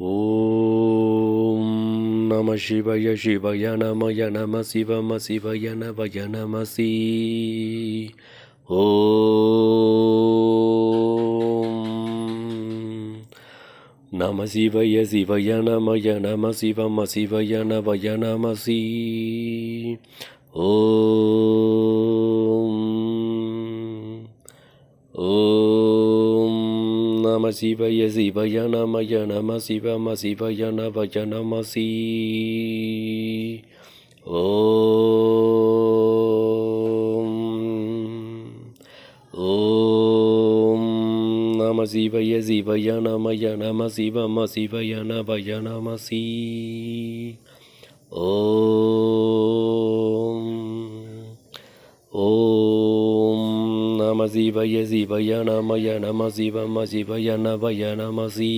ஓம் நம சிவய சிவய நமய நம சிவம சிவய நவய நமசி ஓம் நம சிவய சிவய நமய நம சிவம சிவய நவய நமசி ஓம் ஓம் நம சிவய சிவய நமய நம சிவம சிவய நவய நமசி ஓ நம சிவய சிவய நமய நம சிவம சிவய நவய நமசி ஓம் ஓம் நம சிவய சிவய நமய நம சிவம சிவய நவய நம சி